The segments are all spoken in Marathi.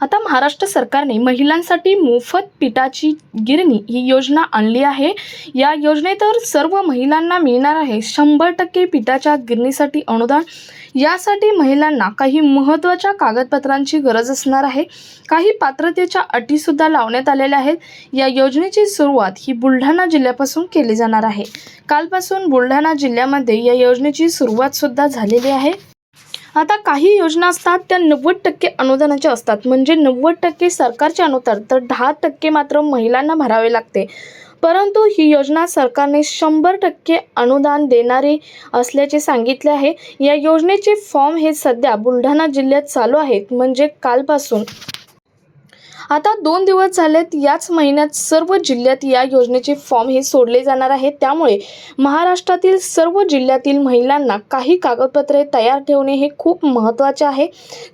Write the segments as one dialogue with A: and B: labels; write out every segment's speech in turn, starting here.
A: आता महाराष्ट्र सरकारने महिलांसाठी मोफत पिठाची गिरणी ही योजना आणली आहे. या योजनेतर सर्व महिलांना मिळणार आहे शंभर टक्के पिठाच्या गिरणीसाठी अनुदान. यासाठी महिलांना काही महत्त्वाच्या कागदपत्रांची गरज असणार आहे. काही पात्रतेच्या अटीसुद्धा लावण्यात आलेल्या आहेत. या योजनेची सुरुवात ही बुलढाणा जिल्ह्यापासून केली जाणार आहे. कालपासून बुलढाणा जिल्ह्यामध्ये या योजनेची सुरुवातसुद्धा झालेली आहे. आता काही योजना असतात त्या नव्वद टक्के अनुदानाच्या असतात. म्हणजे नव्वद टक्के सरकारच्या अनुदान तर दहा टक्के मात्र महिलांना भरावे लागते. परंतु ही योजना सरकारने शंभर टक्के अनुदान देणारे असल्याचे सांगितले आहे. या योजनेचे फॉर्म हे सध्या बुलढाणा जिल्ह्यात चालू आहेत. म्हणजे कालपासून आता दोन दिवस झालेत याच महिन्यात सर्व जिल्ह्यात या योजनेचे फॉर्म हे सोडले जाणार आहेत. त्यामुळे महाराष्ट्रातील सर्व जिल्ह्यातील महिलांना काही कागदपत्रे तयार ठेवणे हे खूप महत्त्वाचे आहे.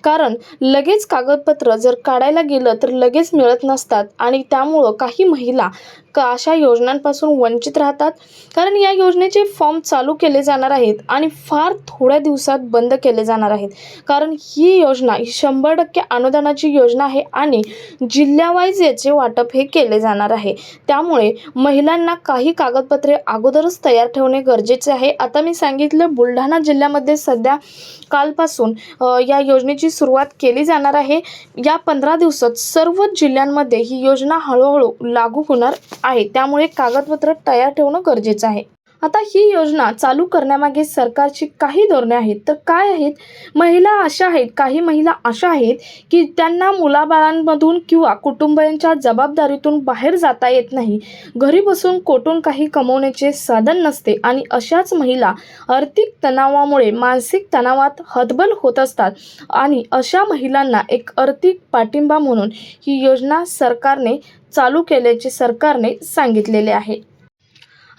A: कारण लगेच कागदपत्र जर काढायला गेलं तर लगेच मिळत नसतात आणि त्यामुळं काही महिला का अशा योजनांपासून वंचित राहतात? कारण या योजनेचे फॉर्म चालू केले जाणार आहेत आणि फार थोड्या दिवसात बंद केले जाणार आहेत. कारण ही योजना ही शंभर टक्के अनुदानाची योजना आहे आणि जिल्ह्यावाईज याचे वाटप हे केले जाणार आहे. त्यामुळे महिलांना काही कागदपत्रे अगोदरच तयार ठेवणे गरजेचे आहे. आता मी सांगितलं बुलढाणा जिल्ह्यामध्ये सध्या कालपासून या योजनेची सुरुवात केली जाणार आहे. या पंधरा दिवसात सर्व जिल्ह्यांमध्ये ही योजना हळूहळू लागू होणार आहे. त्यामुळे कागदपत्र तयार ठेवणं गरजेचं आहे. आता ही योजना चालू करण्यामागे सरकारची काही धोरणे आहेत. तर काय आहेत? महिला अशा आहेत काही महिला अशा आहेत की त्यांना मुलाबाळांमधून किंवा कुटुंबियांच्या जबाबदारीतून बाहेर जाता येत नाही. घरी बसून कोठून काही कमवण्याचे साधन नसते आणि अशाच महिला आर्थिक तणावामुळे मानसिक तणावात हतबल होत असतात आणि अशा महिलांना एक आर्थिक पाठिंबा म्हणून ही योजना सरकारने चालू केल्याचे सरकारने सांगितलेले आहे.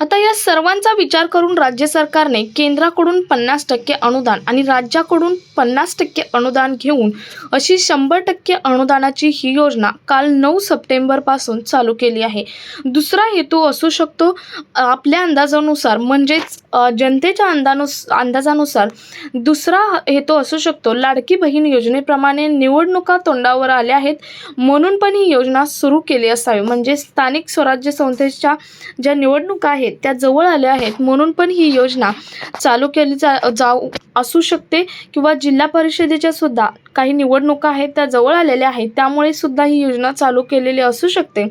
A: आता या सर्वांचा विचार करून राज्य सरकारने केंद्राकडून पन्नास टक्के अनुदान आणि राज्याकडून पन्नास टक्के अनुदान घेऊन अशी शंभर टक्के अनुदानाची ही योजना काल नऊ सप्टेंबरपासून चालू केली आहे. दुसरा हेतू असू शकतो आपल्या अंदाजानुसार म्हणजेच जनतेच्या अंदानुस अंदाजानुसार दुसरा हेतू असू शकतो लाडकी बहीण योजनेप्रमाणे निवडणुका तोंडावर आल्या आहेत म्हणून पण ही योजना सुरू केली असावी. म्हणजे स्थानिक स्वराज्य संस्थेच्या ज्या निवडणुका आहेत त्या जवळ आल्या आहेत. म्हणून पण ही योजना चालू केली जा जाऊ असू शकते किंवा जिल्हा परिषदेच्या सुद्धा काही निवडणुका आहेत त्या जवळ आलेल्या आहेत त्यामुळे सुद्धा ही योजना चालू केलेली असू शकते.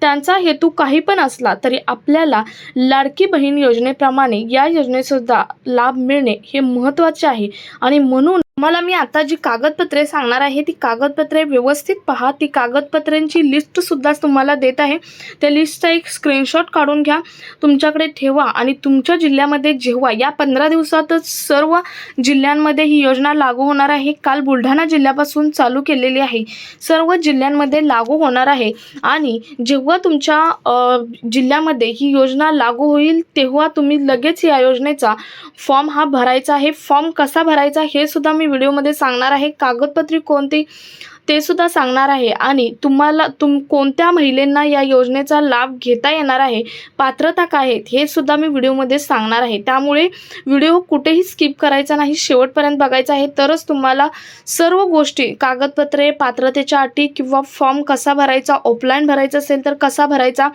A: त्यांचा हेतू काही पण असला तरी आपल्याला लाडकी बहीण योजनेप्रमाणे या योजनेसुद्धा लाभ मिळणे हे महत्त्वाचे आहे. आणि म्हणून मला मी आता जी कागदपत्रे सांगणार आहे ती कागदपत्रे व्यवस्थित पहा. ती कागदपत्रांची लिस्टसुद्धा तुम्हाला देत आहे. त्या लिस्टचा एक स्क्रीनशॉट काढून घ्या. तुमच्याकडे ठेवा आणि तुमच्या जिल्ह्यामध्ये जेव्हा या पंधरा दिवसातच सर्व जिल्ह्यांमध्ये ही योजना लागू होणार आहे काल बुलढाणा जिल्ह्यापासून चालू केलेली आहे. सर्व जिल्ह्यांमध्ये लागू होणार आहे. आणि जेव्हा तुमच्या जिल्ह्यामध्ये ही योजना लागू होईल तेव्हा तुम्ही लगेच या योजनेचा फॉर्म हा भरायचा आहे. फॉर्म कसा भरायचा हे सुद्धा मी व्हिडिओमध्ये सांगणार आहे कागदपत्रे कोणती ते सुद्धा सांगणार आहे. आणि तुम्हाला तुम कोणत्या महिलांना या योजनेचा लाभ घेता येणार आहे पात्रता काय आहेत हे सुद्धा मी व्हिडिओमध्ये सांगणार आहे. त्यामुळे व्हिडिओ कुठेही स्किप करायचा नाही शेवटपर्यंत बघायचा आहे. तरच तुम्हाला सर्व गोष्टी कागदपत्रे पात्रतेच्या अटी किंवा फॉर्म कसा भरायचा ऑफलाईन भरायचा असेल तर कसा भरायचा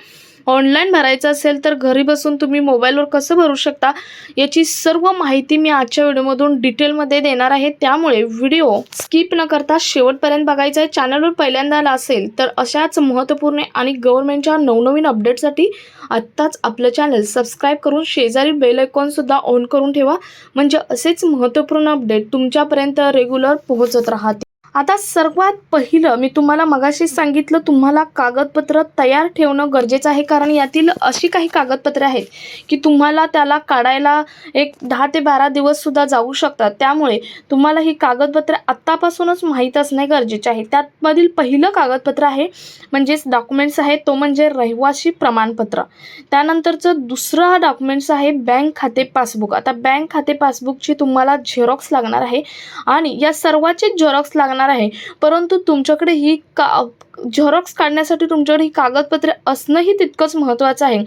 A: ऑनलाईन भरायचं असेल तर घरी बसून तुम्ही मोबाईलवर कसं भरू शकता याची सर्व माहिती मी आजच्या व्हिडिओमधून डिटेलमध्ये देणार आहे. त्यामुळे व्हिडिओ स्किप न करता शेवटपर्यंत बघायचा आहे. चॅनलवर पहिल्यांदा आला असेल तर अशाच महत्त्वपूर्ण आणि गव्हर्नमेंटच्या नवनवीन अपडेटसाठी आत्ताच आपलं चॅनल सबस्क्राईब करून शेजारी बेल आयकॉनसुद्धा ऑन करून ठेवा. म्हणजे असेच महत्त्वपूर्ण अपडेट तुमच्यापर्यंत रेग्युलर पोहोचत राहते आता सर्वात पहिलं मी तुम्हाला मगाशी सांगितलं तुम्हाला कागदपत्र तयार ठेवणं गरजेचं आहे. कारण यातील अशी काही कागदपत्रे आहेत की तुम्हाला त्याला काढायला एक दहा ते बारा दिवससुद्धा जाऊ शकतात. त्यामुळे तुम्हाला ही कागदपत्रे आत्तापासूनच माहीत असणे गरजेचे आहे. त्यामधील पहिलं कागदपत्र आहे म्हणजेच डॉक्युमेंट्स आहे तो म्हणजे रहिवासी प्रमाणपत्र. त्यानंतरचं दुसरं डॉक्युमेंट्स आहे बँक खाते पासबुक आता बँक खाते पासबुकची तुम्हाला झेरॉक्स लागणार आहे आणि या सर्वाचेच झेरॉक्स लागणार आहे. परंतु तुमच्याकडे ही का झेरॉक्स काढण्यासाठी तुमच्याकडे ही कागदपत्रे असणंही तितकंच महत्त्वाचं आहे.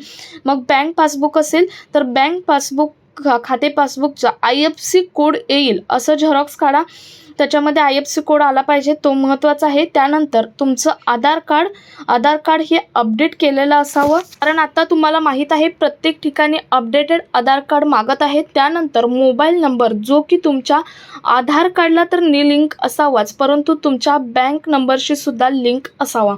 A: मग बँक पासबुक असेल तर बँक पासबुक खा- खाते पासबुकचा आय एफ सी कोड येईल. असं झेरॉक्स काढा. त्याच्यामध्ये आय एफ सी कोड आला पाहिजे तो महत्त्वाचा आहे. त्यानंतर तुमचं आधार कार्ड आधार कार्ड हे अपडेट केलेलं असावं. कारण आता तुम्हाला माहीत आहे प्रत्येक ठिकाणी अपडेटेड आधार कार्ड मागत आहे. त्यानंतर मोबाईल नंबर जो की तुमच्या आधार कार्डला तर नी लिंक असावाच परंतु तुमच्या बँक नंबरशी सुद्धा लिंक असावा.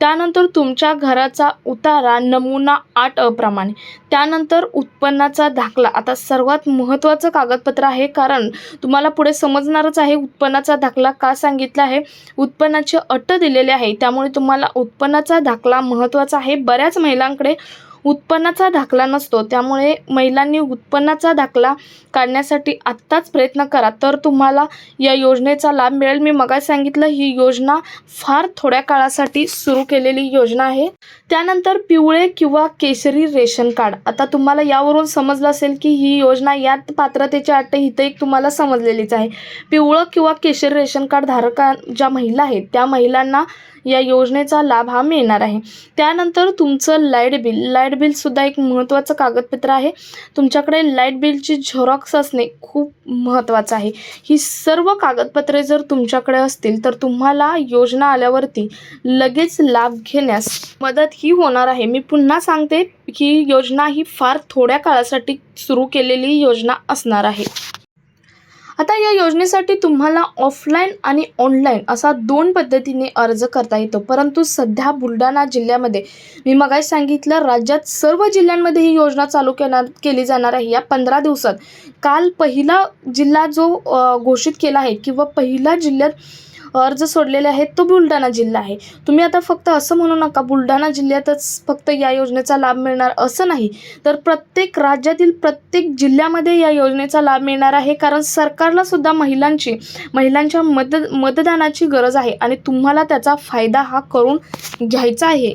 A: त्यानंतर तुमच्या घराचा उतारा नमुना आठ अप्रमाणे. त्यानंतर उत्पन्नाचा दाखला. आता सर्वात महत्त्वाचं कागदपत्र आहे कारण तुम्हाला पुढे समजणारच आहे उत्पन्नाचा दाखला का सांगितला आहे? उत्पन्नाची अट दिलेली आहे. त्यामुळे तुम्हाला उत्पन्नाचा दाखला महत्त्वाचा आहे. बऱ्याच महिलांकडे उत्पन्नाचा दाखला नसतो. त्यामुळे महिलांनी उत्पन्नाचा दाखला काढण्यासाठी आत्ताच प्रयत्न करा. तर तुम्हाला या योजनेचा लाभ मिळेल. मी मगाच सांगितलं ही योजना फार थोड्या काळासाठी सुरू केलेली योजना आहे. त्यानंतर पिवळे किंवा केशरी रेशन कार्ड. आता तुम्हाला यावरून समजलं असेल की ही योजना यात पात्रतेच्या अट इथं एक तुम्हाला समजलेलीच आहे. पिवळं किंवा केशरी रेशन कार्ड धारका ज्या महिला आहेत. त्या महिलांना या योजनेचा लाभ हा मिळणार आहे. त्यानंतर तुमचं लाइट बिल. लाइट बिलसुद्धा एक महत्त्वाचं कागदपत्र आहे. तुमच्याकडे लाइट बिलची झेरॉक्स असणे खूप महत्त्वाचं आहे. ही सर्व कागदपत्रे जर तुमच्याकडे असतील तर तुम्हाला योजना आल्यावरती लगेच लाभ घेण्यास मदत ही होणार आहे. मी पुन्हा सांगते ही योजना ही फार थोड्या काळासाठी सुरू केलेली योजना असणार आहे. आता या योजनेसाठी तुम्हाला ऑफलाईन आणि ऑनलाईन असा दोन पद्धतीने अर्ज करता येतो. परंतु सध्या बुलढाणा जिल्ह्यामध्ये मी मगाय सांगितलं राज्यात सर्व जिल्ह्यांमध्ये ही योजना चालू केणार केली जाणार आहे. या पंधरा दिवसात काल पहिला जिल्हा जो घोषित केला आहे किंवा पहिला जिल्ह्यात अर्ज सोडलेले आहेत तो बुलढाणा जिल्हा आहे. तुम्ही आता फक्त असं म्हणू नका बुलढाणा जिल्ह्यातच फक्त या योजनेचा लाभ मिळणार असं नाही. तर प्रत्येक राज्यातील प्रत्येक जिल्ह्यामध्ये या योजनेचा लाभ मिळणार आहे कारण सरकारला सुद्धा महिलांची महिलांच्या मत मतदानाची गरज आहे आणि तुम्हाला त्याचा फायदा हा करून घ्यायचा आहे.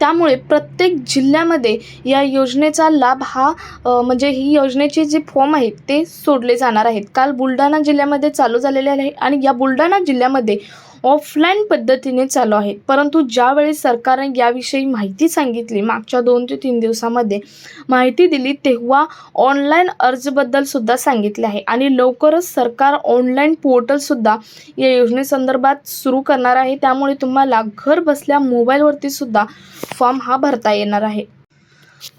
A: त्यामुळे प्रत्येक जिल्ह्यामध्ये या योजनेचा लाभ हा म्हणजे ही योजनेचे जे फॉर्म आहेत ते सोडले जाणार आहेत. काल बुलढाणा जिल्ह्यामध्ये चालू झालेले आहे आणि या बुलढाणा जिल्ह्यामध्ये ऑफलाईन पद्धतीने चालू आहेत. परंतु ज्यावेळी सरकारने याविषयी माहिती सांगितली मागच्या दोन ते तीन दिवसामध्ये माहिती दिली तेव्हा ऑनलाईन अर्जबद्दल सुद्धा सांगितले आहे. आणि लवकरच सरकार ऑनलाईन पोर्टलसुद्धा या योजनेसंदर्भात सुरू करणार आहे. त्यामुळे तुम्हाला घर बसल्या मोबाईलवरती सुद्धा फॉर्म हा भरता येणार आहे.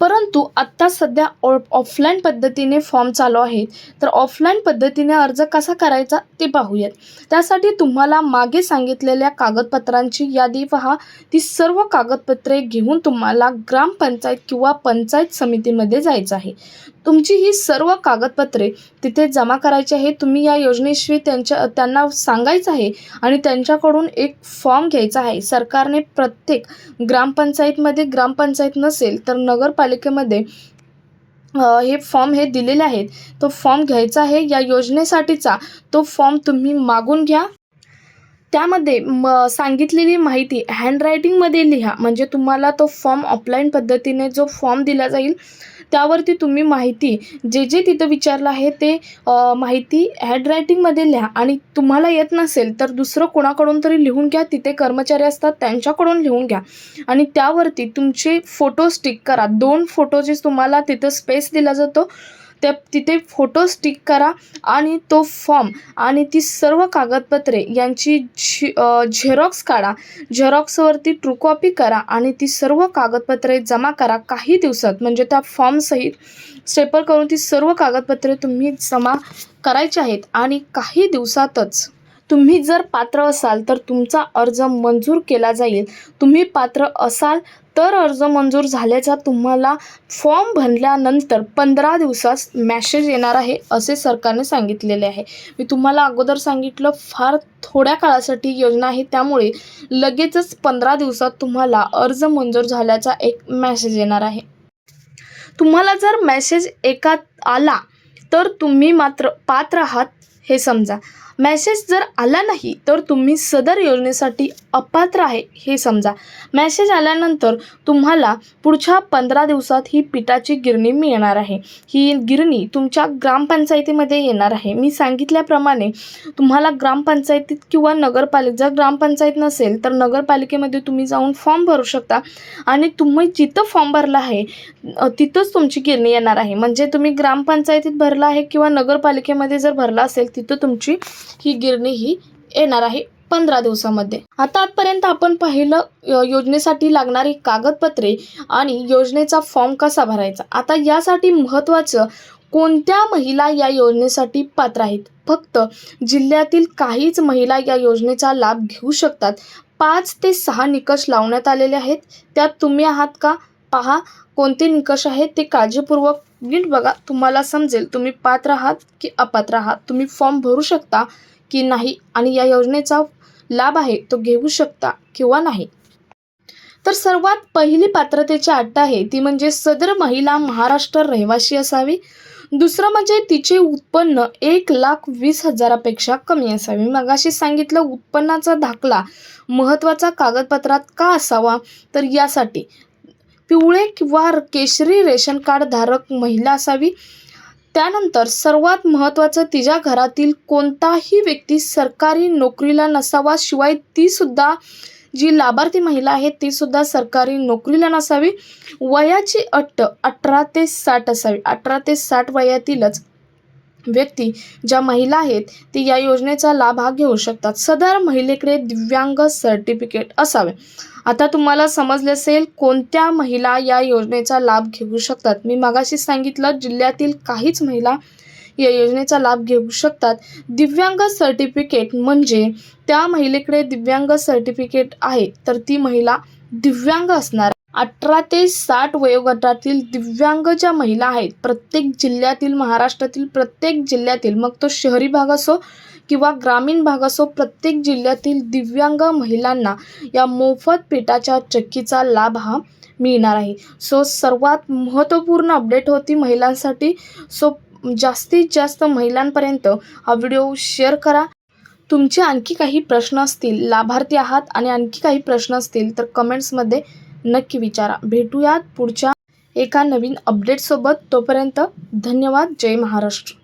A: परंतु आत्ता सध्या ऑ ऑफलाईन पद्धतीने फॉर्म चालू आहेत तर ऑफलाईन पद्धतीने अर्ज कसा करायचा ते पाहूयात. त्यासाठी तुम्हाला मागे सांगितलेल्या कागदपत्रांची यादी पहा. ती सर्व कागदपत्रे घेऊन तुम्हाला ग्रामपंचायत किंवा पंचायत समितीमध्ये जायचं आहे. तुमची ही सर्व कागदपत्रे तिथे जमा करायची आहे. तुम्ही या योजनेशी त्यांच्या त्यांना सांगायचं आहे आणि त्यांच्याकडून एक फॉर्म घ्यायचा आहे. सरकारने प्रत्येक ग्रामपंचायतमध्ये ग्रामपंचायत नसेल तर नगरपालिकेमध्ये हे फॉर्म हे दिलेले आहेत. तो फॉर्म घ्यायचा आहे. या योजनेसाठीचा तो फॉर्म तुम्ही मागून घ्या. त्यामध्ये म सांगितलेली माहिती हँडरायटिंगमध्ये लिहा. म्हणजे तुम्हाला तो फॉर्म ऑफलाईन पद्धतीने जो फॉर्म दिला जाईल त्यावरती तुम्ही माहिती जे जे तिथं विचारलं आहे ते माहिती हँडरायटिंगमध्ये लिहा. आणि तुम्हाला येत नसेल तर दुसरं कोणाकडून तरी लिहून घ्या. तिथे कर्मचारी असतात त्यांच्याकडून लिहून घ्या. आणि त्यावरती तुमचे फोटो स्टिक करा. दोन फोटोचे तुम्हाला तिथं स्पेस दिला जातो त्या तिथे फोटो स्टिक करा आणि तो फॉर्म आणि ती सर्व कागदपत्रे यांची झि झेरॉक्स काढा. झेरॉक्सवरती ट्रूकॉपी करा आणि ती सर्व कागदपत्रे जमा करा काही दिवसात. म्हणजे त्या फॉर्मसहित स्टेपर करून ती सर्व कागदपत्रे तुम्ही जमा करायची आहेत आणि काही दिवसातच तुम्ही जर पात्र असाल तर तुमचा अर्ज मंजूर केला जाईल. तुम्ही पात्र असाल तर अर्ज मंजूर झाल्याचा तुम्हाला फॉर्म भरल्यानंतर पंधरा दिवसात मॅसेज येणार आहे असे सरकारने सांगितलेले आहे. मी तुम्हाला अगोदर सांगितलं फार थोड्या काळासाठी योजना आहे त्यामुळे लगेचच पंधरा दिवसात तुम्हाला अर्ज मंजूर झाल्याचा एक मॅसेज येणार आहे. तुम्हाला जर मेसेज एकात आला तर तुम्ही मात्र पात्र आहात हे समजा. मेसेज जर आला नाही तर तुम्ही सदर योजनेसाठी अपात्र आहे हे समजा. मेसेज आल्यानंतर तुम्हाला पुढच्या पंधरा दिवसात ही पिठाची गिरणी मिळणार आहे. ही गिरणी तुमच्या ग्रामपंचायतीमध्ये येणार आहे. मी सांगितल्याप्रमाणे तुम्हाला ग्रामपंचायतीत किंवा नगरपालिका जर ग्रामपंचायत नसेल तर नगरपालिकेमध्ये तुम्ही जाऊन फॉर्म भरू शकता. आणि तुम्ही जिथं फॉर्म भरला आहे तिथंच तुमची गिरणी येणार आहे. म्हणजे तुम्ही ग्रामपंचायतीत भरला आहे किंवा नगरपालिकेमध्ये जर भरला असेल तिथं तुमची ही गिरणी ही येणार आहे पंधरा दिवसामध्ये. आता आजपर्यंत आपण पाहिलं योजनेसाठी लागणारी कागदपत्रे आणि योजनेचा फॉर्म कसा भरायचा? आता यासाठी महत्त्वाचं कोणत्या महिला या योजनेसाठी पात्र आहेत? फक्त जिल्ह्यातील काहीच महिला या योजनेचा लाभ घेऊ शकतात. पाच ते सहा निकष लावण्यात आलेले आहेत. त्यात तुम्ही आहात का? पहा कोणते निकष आहेत ते काळजीपूर्वक नीट बघा तुम्हाला समजेल तुम्ही पात्र आहात की अपात्र आहात. तुम्ही फॉर्म भरू शकता की नाही आणि या योजनेचा लाभ आहे तो घेऊ शकता किंवा नाही. तर सर्वात पहिली पात्रतेची अट आहे ती म्हणजे सदर महिला महाराष्ट्र रहिवासी असावी. दुसरं म्हणजे तिचे उत्पन्न एक लाख वीस हजारापेक्षा कमी असावे. मगाशी सांगितलं उत्पन्नाचा दाखला महत्त्वाचा कागदपत्रात का असावा? तर यासाठी पिवळे किंवा केशरी रेशन कार्ड धारक महिला असावी. त्यानंतर सर्वात महत्त्वाचं तिच्या घरातील कोणताही व्यक्ती सरकारी नोकरीला नसावा शिवाय ती सुद्धा जी लाभार्थी महिला आहे ती सुद्धा सरकारी नोकरीला नसावी. वयाची अट अठरा ते साठ असावी. अठरा ते साठ वयातीलच. व्यक्ती ज्या महिला आहेत ती या योजनेचा लाभ हा घेऊ शकतात. सदर महिलेकडे दिव्यांग सर्टिफिकेट असावे. आता तुम्हाला समजले असेल कोणत्या महिला या योजनेचा लाभ घेऊ शकतात. मी मागाशी सांगितलं जिल्ह्यातील काहीच महिला या योजनेचा लाभ घेऊ शकतात. दिव्यांग सर्टिफिकेट म्हणजे त्या महिलेकडे दिव्यांग सर्टिफिकेट आहे तर ती महिला दिव्यांग असणार अठरा ते साठ वयोगटातील दिव्यांग ज्या महिला आहेत. प्रत्येक जिल्ह्यातील महाराष्ट्रातील प्रत्येक जिल्ह्यातील मग तो शहरी भाग असो किंवा ग्रामीण भाग असो प्रत्येक जिल्ह्यातील दिव्यांग महिलांना या मोफत पेटाच्या चक्कीचा लाभ हा मिळणार आहे. सो सर्वात महत्त्वपूर्ण अपडेट होती महिलांसाठी. सो जास्तीत जास्त महिलांपर्यंत हा व्हिडिओ शेअर करा. तुमचे आणखी काही प्रश्न असतील लाभार्थी आहात आणि आणखी काही प्रश्न असतील तर कमेंट्समध्ये नक्की विचारा. भेटूयात पुढच्या एका नवीन अपडेटसोबत तोपर्यंत धन्यवाद. जय महाराष्ट्र.